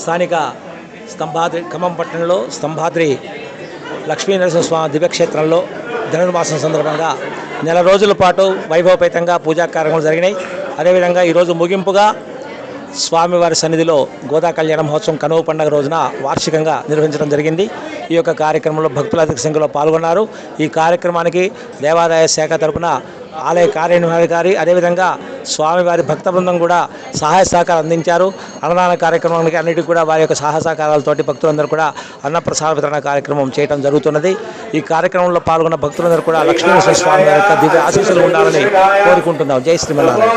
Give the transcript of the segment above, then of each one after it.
స్థానిక స్తంభాద్రి ఖమ్మం పట్టణంలో స్తంభాద్రి లక్ష్మీ నరసింహస్వామి దివ్యక్షేత్రంలో ధనుర్మాసం సందర్భంగా నెల రోజుల పాటు వైభవపేతంగా పూజా కార్యక్రమాలు జరిగినాయి. అదేవిధంగా ఈరోజు ముగింపుగా స్వామివారి సన్నిధిలో గోదా కళ్యాణ మహోత్సవం కనువ పండుగ రోజున వార్షికంగా నిర్వహించడం జరిగింది. ఈ యొక్క కార్యక్రమంలో భక్తుల అధిక సంఖ్యలో పాల్గొన్నారు. ఈ కార్యక్రమానికి దేవాదాయ శాఖ తరపున ఆలయ కార్యనిర్వహణాధికారి అదేవిధంగా స్వామివారి భక్త బృందం కూడా సహాయ సహకారం అందించారు. అన్నదాన కార్యక్రమానికి అన్నిటికీ కూడా వారి యొక్క సహాయ సహకారాలతోటి భక్తులందరూ కూడా అన్నప్రసాద వితరణ కార్యక్రమం చేయడం జరుగుతున్నది. ఈ కార్యక్రమంలో పాల్గొన్న భక్తులందరూ కూడా లక్ష్మీనరసింహ స్వామి వారి యొక్క దివ్య ఆశీస్సులు ఉండాలని కోరుకుంటున్నాం. జై శ్రీమన్నారాయణ.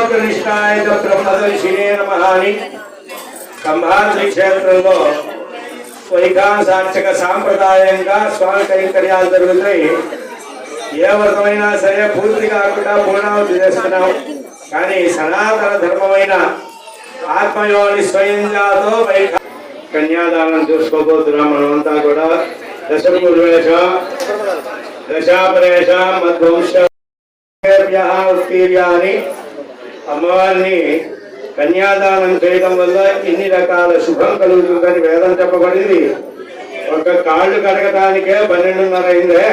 కంభాద్రి క్షేత్రంలో సాంప్రదాయంగా స్వామి కైంకర్యాలు జరుగుతాయి. ఏ వ్రతమైనా సరే పూర్తి కాకుండా పూర్ణావతి చేస్తున్నాం కానీ సనాతన ధర్మమైన ఆత్మయోని స్వయంగాతో కన్యాదానం చూసుకోబోతున్నాం మనమంతా కూడా. దశపూర్వేశ దశాపరేష మధ్వంశ ఉత్తీర్యాన్ని అమ్మవారిని కన్యాదానం చేయడం వల్ల ఇన్ని రకాల శుభం కలుగుతుందని వేదం చెప్పబడింది. ఒక కాళ్ళు కడగటానికే పన్నెండున్నర అయిందే.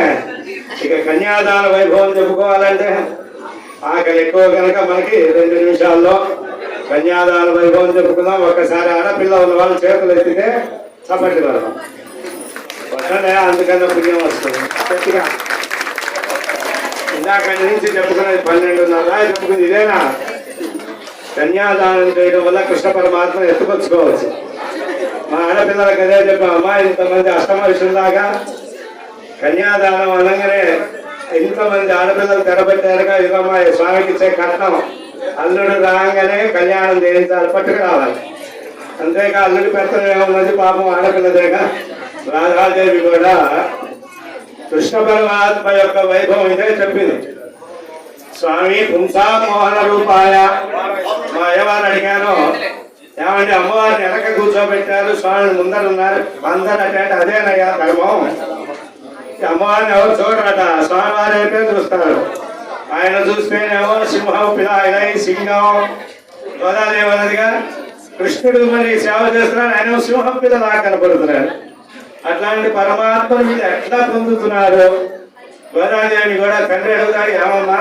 ఇక కన్యాదాన వైభవం చెప్పుకోవాలంటే ఆకలి ఎక్కువ కనుక మనకి రెండు నిమిషాల్లో కన్యాదాన వైభవం చెప్పుకుందాం. ఒక్కసారి ఆడపిల్ల ఉన్న వాళ్ళు చేతులు ఎత్తితే చప్పటి వరదాం పక్కనే అందుకన్నా పుణ్యం వస్తుంది. గట్టిగా. ఇందాక నుంచి చెప్పుకున్నది పన్నెండున్నర చెప్పుకుంది ఇదేనా? కన్యాదానం చేయడం వల్ల కృష్ణ పరమాత్మ ఎత్తుకొచ్చుకోవచ్చు. మా ఆడపిల్లలకు అదే చెప్పాం అమ్మా ఇంతమంది అష్టమ విషయంలాగా కన్యాదానం అనగానే ఇంతమంది ఆడపిల్లలు తెరబెట్టారుగా ఇదమ్మా ఈ స్వామికి ఇచ్చే కట్నం. అల్లుడు రాగానే కళ్యాణం చేయించాలి పట్టుకు రావాలి. అంతేగా అల్లుడి పెత్తనం ఏమున్నది పాపం ఆడపిల్లదేగా. రాధాదేవి కూడా కృష్ణ పరమాత్మ యొక్క వైభవం ఇదే చెప్పింది. స్వామి పుంసా మోహన రూపాయ. మా అయ్యవారు అడిగాను ఏమంటే అమ్మవారిని వెనక కూర్చోబెట్టారు స్వామిని ముందర ఉన్నారు. అందరూ అంటే అదేనయ్యా ధర్మం. అమ్మవారిని ఎవరు చూడరట? స్వామివారి అయితే చూస్తారు. ఆయన చూస్తేనేమో సింహం పిలాయిలై సింహం గోదాదేవి కృష్ణుడు మరి సేవ చేస్తున్నాడు. ఆయన సింహం పిల్లలా కనపడుతున్నాడు. అట్లాంటి పరమాత్మను మీరు ఎట్లా పొందుతున్నారు గోదాదేవిని కూడా తండ్రి అడుగుతాడు ఏమమ్మా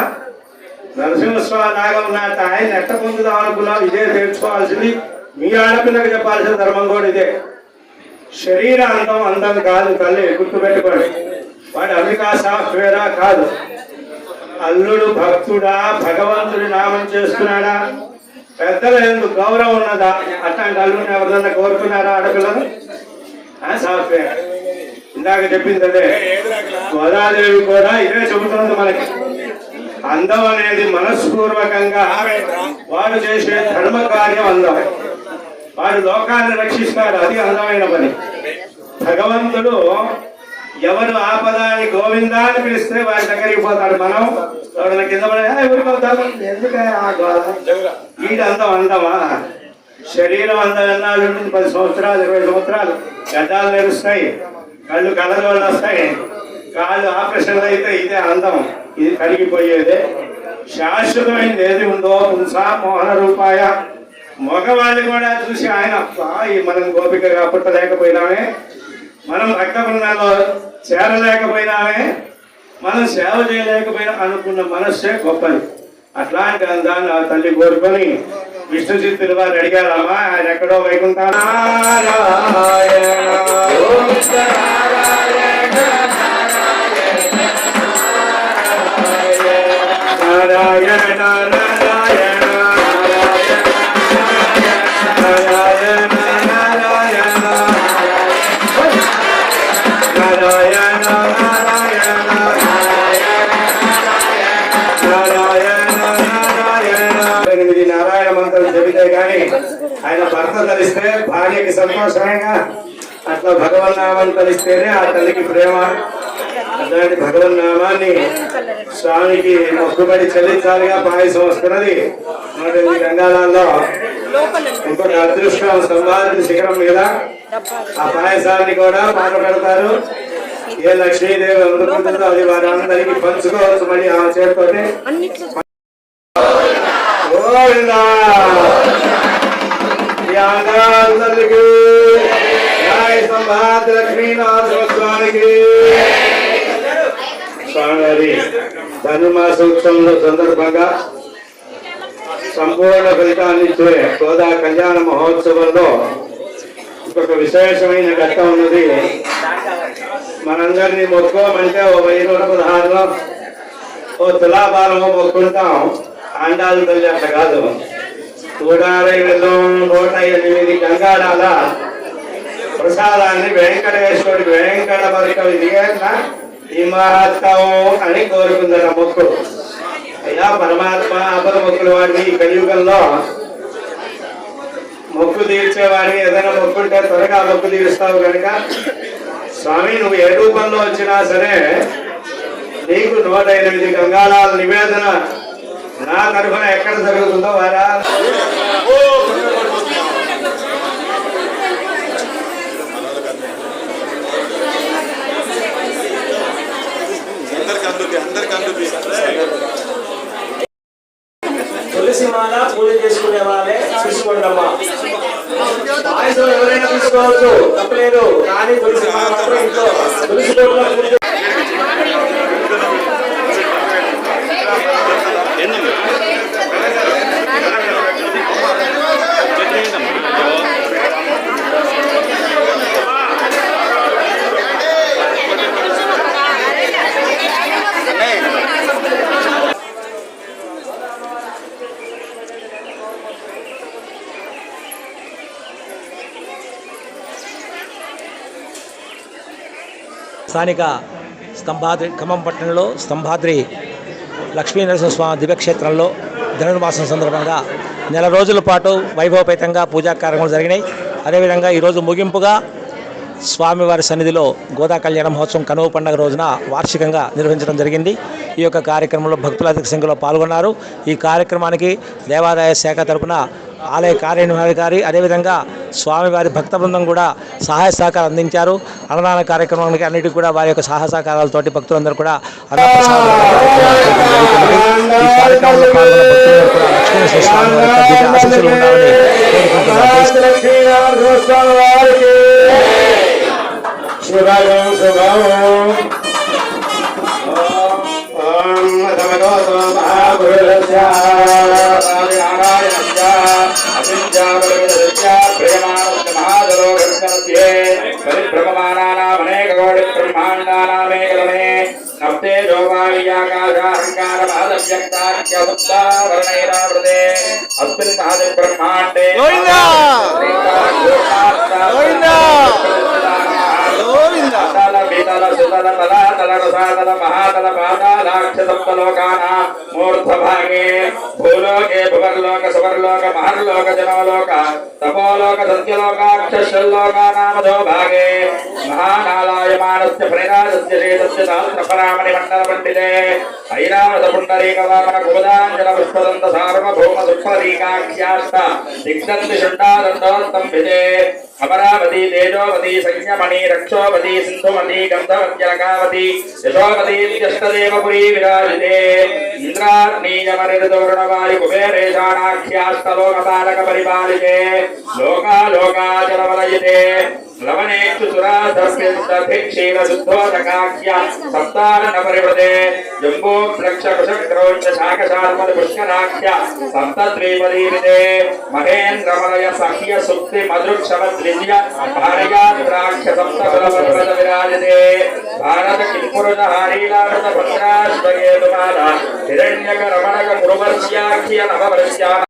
నరసింహస్వామి లాగా ఉన్నట్ట ఆయన ఎట్ట పొందుదాం ఇదే తెలుసుకోవాల్సింది మీ ఆడపిల్లకి చెప్పాల్సిన ధర్మం కూడా ఇదే. శరీర అందం అందం కాదు తల్లి గుర్తుపెట్టుకోండి. వాడు అమికా సాఫ్ట్వేరా కాదు. అల్లుడు భక్తుడా భగవంతుడి నామం చేస్తున్నాడా పెద్దల ఎందుకు గౌరవం ఉన్నదా? అట్లాంటి అల్లుడిని ఎవరిదన్నా కోరుకున్నారా ఆడపిల్లలు? సాఫ్ట్వేర్. ఇందాక చెప్పింది అదే. గోదాదేవి కూడా ఇదే చెబుతున్నది మనకి. అందం అనేది మనస్పూర్వకంగా వాడు చేసే ధర్మ కార్యం అందం. వాడు లోకాన్ని రక్షిస్తాడు అది అందమైన పని. భగవంతుడు ఎవరు ఆపదాని గోవిందా అని పిలిస్తే వారి దగ్గరికి పోతాడు మనం. ఎవరైనా కింద పడి, "ఏ, ఊరికి ఎందుకే ఆ గోల వీడి అందం అందమా? శరీరం అందం ఎన్నాళ్ళు ఉంటుంది? పది సంవత్సరాలు ఇరవై సంవత్సరాలు. గడ్డాలు నేరుస్తాయి కళ్ళు కళ్ళజోళ్ళు వస్తాయి కాళ్ళు ఆపరేషన్లు అయితే ఇదే అందం. ఇది కరిగిపోయేదే. శాశ్వతమైనది ఏది ఉందో పుంసా మోహన రూపాయ. మగవాళ్ళు కూడా చూసి ఆయన మనం గోపికగా పుట్టలేకపోయినామే. మనం రక్త బృందాల్లో చేరలేకపోయినామే మనం సేవ చేయలేకపోయినా అనుకున్న మనస్సే గొప్పది అట్లాంటి అందాన్ని ఆ తల్లి కోరుకొని విష్ణు చిత్తులు వారు అడిగారమ్మా ఆయన ఎక్కడో వైకుంఠ నారాయణ నారాయణ నారాయణ ఎనిమిది నారాయణ మంత్రం చెబితే గాని ఆయన భర్త తలిస్తే భార్యకి సంతోషమేగా అట్లా భగవన్ నామం తలిస్తేనే ఆ తల్లికి ప్రేమ. అలాంటి భగవన్ నామాన్ని స్వామికి మొక్కుబడి చెల్లించాలిగా పాయసం వస్తున్నది. నూట గంగాలలో ఇంకొక అదృష్టం సంపాదించిన శిఖరం మీద ఆ పాయసాన్ని కూడా మాట పెడతారు. ఏ లక్ష్మీదేవి అందుకుంటుందో అది వారి అందరికీ పంచుకోవచ్చు మరి ఆ చేరుకొని స్వామివారి ధనుమాస ఉత్సవంలో సంపూర్ణ ఫలితాన్నిచ్చే గోదా కళ్యాణ మహోత్సవంలో ఇంకొక విశేషమైన ఘట్టం ఉన్నది. మనందరినీ మొక్కోమంటే ఓ వెయ్యి నూట పదహారులో ఓ తులాభారము మొక్కుంటాం. ఆండాలు తల్లి అట్లా కాదు. నూటారై వెళ్ళం నూట ఎనిమిది గంగాడాల ప్రసాదాన్ని వెంకటేశ్వరుడు వెంకట మరిక విధిగేట్ల అని కోరుకుందట మొక్కు. అయ్యా పరమాత్మ అపద మొక్కుల వాడిని ఈ కలియుగంలో. మొక్కు తీర్చేవాడిని ఏదైనా మొక్కుంటే త్వరగా మొక్కు తీరుస్తావు కనుక స్వామి నువ్వు ఏ రూపంలో వచ్చినా సరే నీకు నూట ఎనిమిది గంగాళాల నివేదన నా తరఫున ఎక్కడ జరుగుతుందో వారా. తులసి మాల పూజ చేసుకునే వాళ్ళే చూసుకోండమ్మా ఎవరైనా తప్పలేదు. కానీ తులసి ఇంట్లో తులసి స్థానిక స్తంభాద్రి ఖమ్మం పట్టణంలో స్తంభాద్రి లక్ష్మీ నరసింహస్వామి దివ్యక్షేత్రంలో ధనుర్మాసం సందర్భంగా నెల రోజుల పాటు వైభవపేతంగా పూజా కార్యక్రమాలు జరిగినాయి. అదేవిధంగా ఈరోజు ముగింపుగా స్వామివారి సన్నిధిలో గోదా కళ్యాణ మహోత్సవం కనువ పండుగ రోజున వార్షికంగా నిర్వహించడం జరిగింది. ఈ యొక్క కార్యక్రమంలో భక్తుల అధిక సంఖ్యలో పాల్గొన్నారు. ఈ కార్యక్రమానికి దేవాదాయ శాఖ తరపున ఆలయ కార్యనిర్వహణాధికారి అదేవిధంగా స్వామివారి భక్త బృందం కూడా సహాయ సహకారం అందించారు. అన్నదాన కార్యక్రమానికి అన్నిటికీ కూడా వారి యొక్క సహాయ సహకారాలతోటి భక్తులందరూ కూడా అన్నప్రసాదాలు ఈ కార్యక్రమంలో పాల్గొన్న భక్తులందరూ కూడా లక్ష్మీ స్వామి ఆశీస్సులు ఉండాలని కోరుకుంటున్నాను. శుభం శుభం పరిభ్రమమానానామనేకకోటి బ్రహ్మాండానామేకలమే నప్తే జోవాలియాకాశాహంకార మహాదవ్యక్తాఖ్యసప్తావరణైరావృతే అస్మిన్ మహది బ్రహ్మాండే గోవిందా గోవిందా అతల వితల సుతల తల తల రసాతల మహాతల పాదాలాక్ష సప్తలోకాన మూర్ధభాగే భూలోకే భువర్లోక సువర్లోక మహర్లోక జనవలోక తపోలోక సత్యలోకాక్షలోకానామధో భాగే మహానాలాయమానస్య ప్రణిరాజస్య శ్రీతస్య సహస్రపరామణి మండల పండితే ఐరావత పుండరీక వామన కుముదాంజన పుష్పదంత సార్వభౌమ సుప్రదీకాఖ్యాస్త దిగ్దంతి షుండాదండోస్తంభితే అమరావతి తేజోవతి సంయమణి రక్షోవతి సింధుమతి గంధవత్యలకావతి యశోవతి త్యష్టదేవపురీ విరాజితే ఇంద్రార్ణీయమరిదోరణవాయు కుబేరేశానాఖ్యాస్తలోకపాలక పరిపాలితే లోకాలోకాచలవలయితే లవణేక్షు సురాధర్భిక్షీర శుద్ధోదకాఖ్య సప్తారణ పరివృతే జంబో లక్ష కుశక్రౌంచ శాకశాల్మల పుష్కరాఖ్య సప్తద్వీపదీవితే మహేంద్రమలయ సహ్య సుక్తి మధుక్షమ ద్విజయ భార్యాద్రాక్ష